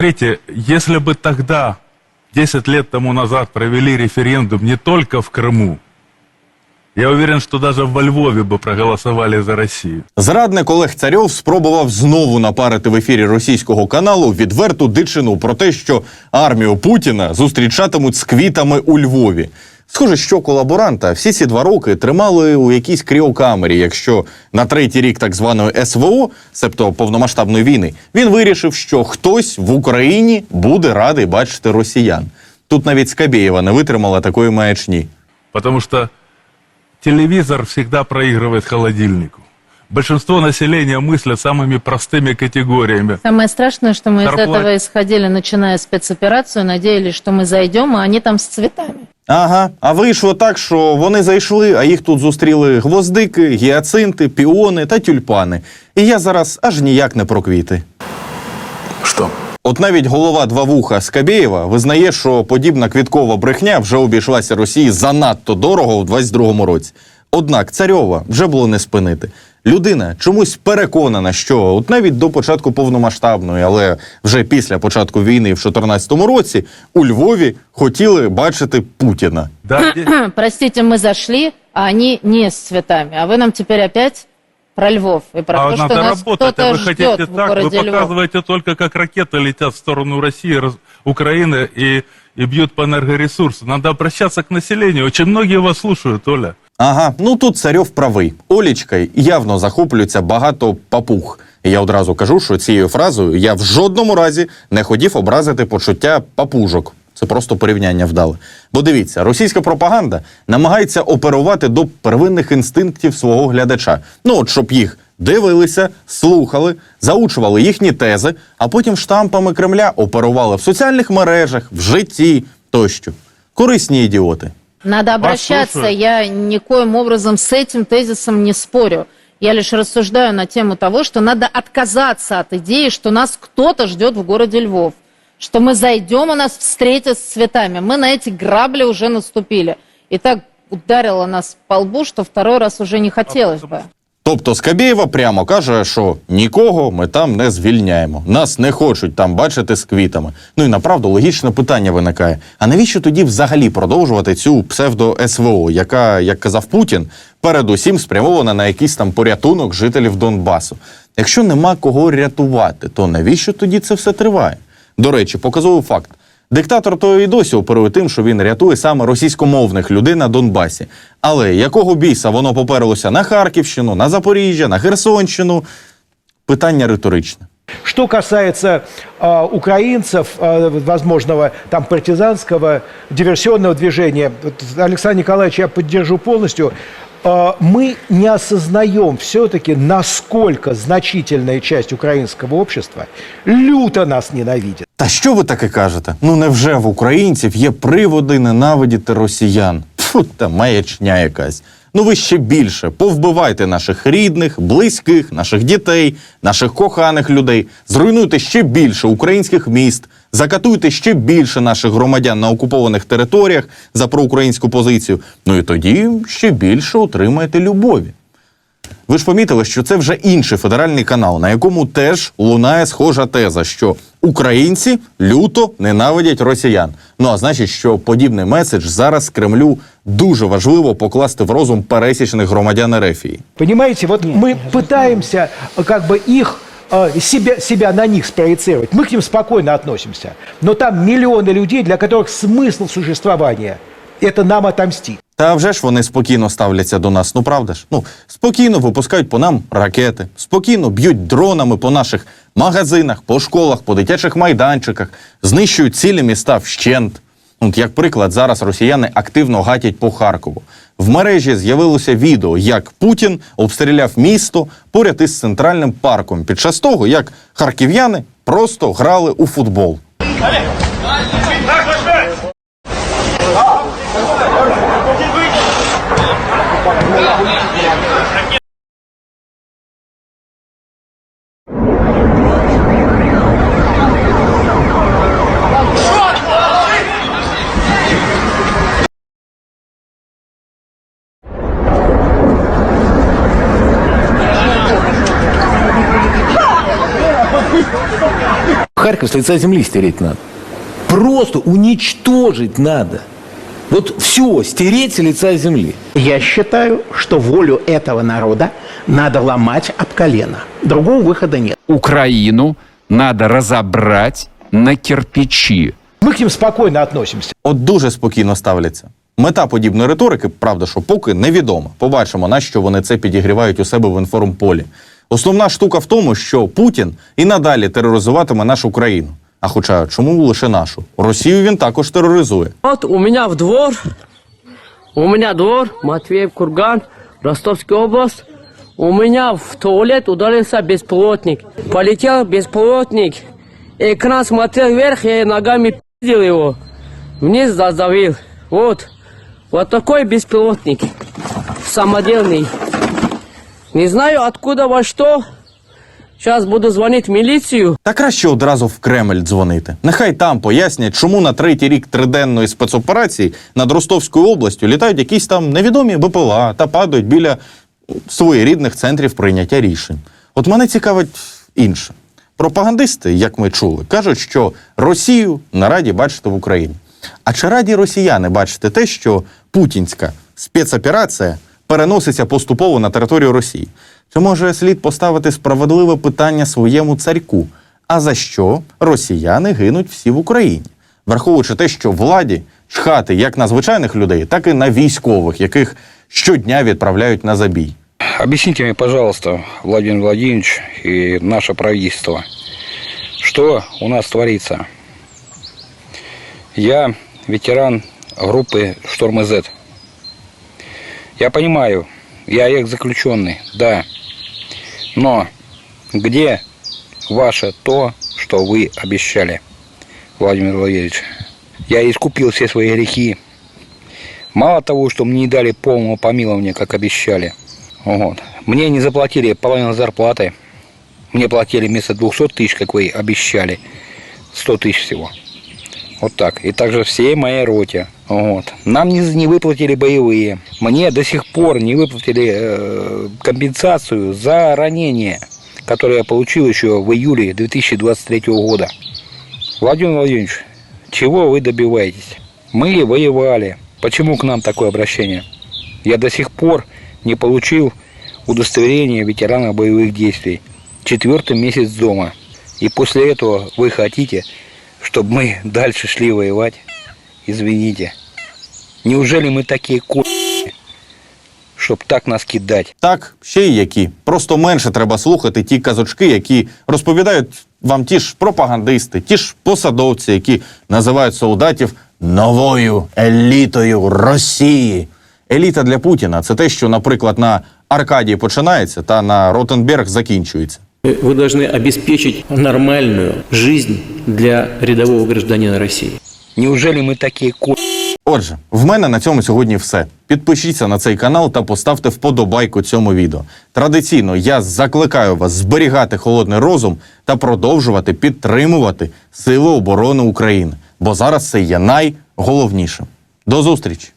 Смотрите, если бы тогда, 10 лет тому назад, провели референдум не только в Крыму, я уверен, что даже во Львове бы проголосовали за Россию. Зрадник Олег Царьов спробував знову напарити в ефірі російського каналу відверту дичину про те, що армію Путіна зустрічатимуть з квітами у Львові. Схоже, що колаборанта всі ці два роки тримали у якійсь кріокамері, якщо на третій рік так званої СВО, себто повномасштабної війни, він вирішив, що хтось в Україні буде радий бачити росіян. Тут навіть Скабєєва не витримала такої маячні. Потому что телевизор всегда проигрывает холодильнику. Большинство населения мыслят самыми простыми категориями. Самое страшное, что мы из Зарплат- этого исходили, начиная спецоперацию, надеялись, что мы зайдем, а они там с цветами. Ага, а вийшло так, що вони зайшли, а їх тут зустріли гвоздики, гіацинти, піони та тюльпани. І я зараз аж ніяк не про квіти. Что? От навіть голова два вуха Скабєєва визнає, що подібна квіткова брехня вже обійшлася Росії занадто дорого в 22-му році. Однак царьова вже було не спинити Людина чомусь переконана, що от навіть до початку повномасштабної, але вже після початку війни в 2014 році у Львові хотіли бачити Путіна. Да, де- Простите, мы зашли, а они не с цветами. А вы нам теперь опять про Львов и про а то, что надо нас работать, а кто-то вы ждет хотите в так, вы городе Львов. показываете только, как ракеты летят в сторону России, раз- Украины и, и бьют по энергоресурсу. Надо обращаться к населению. Очень многие вас слушают, Оля. Ага, ну тут царьов правий. Олічка явно захоплюється багато папуг. Я одразу кажу, що цією фразою я в жодному разі не хотів образити почуття папужок. Це просто порівняння вдале. Бо дивіться, російська пропаганда намагається оперувати до первинних інстинктів свого глядача. Ну от щоб їх дивилися, слухали, заучували їхні тези, а потім штампами Кремля оперували в соціальних мережах, в житті тощо. Корисні ідіоти. Надо обращаться. слушают. Я никоим образом с этим тезисом не спорю. Я лишь рассуждаю на тему того, что надо отказаться от идеи, что нас кто-то ждет в городе Львов. Что мы зайдем, и нас встретят с цветами. Мы на эти грабли уже наступили. И так ударило нас по лбу, что второй раз уже не хотелось бы. Тобто Скабєєва прямо каже, що нікого ми там не звільняємо. Нас не хочуть там бачити з квітами. Ну і направду логічне питання виникає: а навіщо тоді взагалі продовжувати цю псевдо СВО, яка, як казав Путін, передусім спрямована на якийсь там порятунок жителів Донбасу? Якщо нема кого рятувати, то навіщо тоді це все триває? До речі, показовий факт. Диктатор то і досі оперує тим, що він рятує саме російськомовних людей на Донбасі. Але якого біса воно поперлося на Харківщину, на Запоріжжя, на Херсонщину? Питання риторичне. Что касается а, украинцев, а, возможного там партизанского диверсионного движения, Александр Николаевич, я поддержу полностью. Мы не осознаем все-таки, насколько значительная часть украинского общества люто нас ненавидит. Та що ви таке кажете? Ну невже в українців є приводи ненавидіти росіян? Фу, та маячня якась. Ну ви ще більше повбивайте наших рідних, близьких, наших дітей, наших коханих людей, зруйнуйте ще більше українських міст, закатуйте ще більше наших громадян на окупованих територіях за проукраїнську позицію. Ну і тоді ще більше отримаєте любові. Ви ж помітили, що це вже інший федеральний канал, на якому теж лунає схожа теза, що українці люто ненавидять росіян. Ну а значить, що подібний меседж зараз Кремлю дуже важливо покласти в розум пересічних громадян Ерефії. Понимаете, вот мы пытаемся э, как бы их э, себя, себя на них спроецировать. Мы к ним спокойно относимся. Но там миллионы людей, для которых смысл существования – это нам отомстить. Та вже ж вони спокійно ставляться до нас, ну правда ж? Ну спокійно випускають по нам ракети, спокійно б'ють дронами по наших магазинах, по школах, по дитячих майданчиках, знищують цілі міста вщент. От як приклад, зараз росіяни активно гатять по Харкову. В мережі з'явилося відео, як Путін обстріляв місто поряд із центральним парком під час того, як харків'яни просто грали у футбол. Харьков с лица земли стереть надо. Просто уничтожить надо. Вот все, стереть с лица земли. Я считаю, что волю этого народа надо ломать об колено. Другого выхода нет. Украину надо разобрать на кирпичи. Мы к ним спокойно относимся. От дуже спокійно ставляться. Мета подібної риторики, правда, що поки невідома. Побачимо, на що вони це підігрівають у себе в інформполі. Основна штука в тому, що Путін і надалі тероризуватиме нашу країну. А хоча чому лише нашу? Росію він також тероризує. Вот у меня в двор, у меня двор, Матвеев Курган, Ростовская область. У меня в туалет ударился бесплотник. Полетел бесплотник. Экран смотрел вверх, я ногами пиздил его. Вниз задавил. Вот. Вот такой беспилотник. Самодельный. Не знаю откуда во что. Сейчас буду звонить в милицию. Та краще одразу в Кремль дзвонити. Нехай там пояснять, чому на третій рік триденної спецоперації над Ростовською областю літають якісь там невідомі БПЛА та падають біля своєрідних центрів прийняття рішень. От мене цікавить інше. Пропагандисти, як ми чули, кажуть, що Росію на раді бачити в Україні. А чи раді росіяни бачити те, що путінська спецоперація переноситься поступово на територію Росії? Чи може слід поставити справедливе питання своєму царьку? А за що росіяни гинуть всі в Україні? Враховуючи те, що владі чхати як на звичайних людей, так і на військових, яких щодня відправляють на забій. Объясните мне, пожалуйста, Владимир Владимирович и наше правительство, что у нас творится? Я ветеран группы «Шторм Z». Я понимаю, я экс-заключенный, да. Но где ваше то, что вы обещали, Владимир Владимирович? Я искупил все свои грехи. Мало того, что мне не дали полного помилования, как обещали. Вот. Мне не заплатили половину зарплаты. Мне платили вместо 200 тысяч, как вы обещали, 100 тысяч всего. Вот так. И также всей моей роте. Вот. Нам не, не выплатили боевые. Мне до сих пор не выплатили э, компенсацию за ранение, которое я получил еще в июле 2023 года. Владимир Владимирович, чего вы добиваетесь? Мы воевали. Почему к нам такое обращение? Я до сих пор не получил удостоверение ветерана боевых действий. Четвертый месяц дома. И после этого вы хотите, чтобы мы дальше шли воевать? Извините. Неужели мы такие ко... чтоб так нас кидать? Так, ще й які. Просто менше треба слухати ті казочки, які розповідають вам ті ж пропагандисти, ті ж посадовці, які називають солдатів новою елітою Росії. Еліта для Путіна це те, що, наприклад, на Аркадії починається та на Ротенберг закінчується. Вы должны обеспечить нормальную жизнь для рядового гражданина России. Неужели мы такие ко... Отже, в мене на цьому сьогодні все. Підпишіться на цей канал та поставте вподобайку цьому відео. Традиційно я закликаю вас зберігати холодний розум та продовжувати підтримувати Сили оборони України, бо зараз це є найголовнішим. До зустрічі!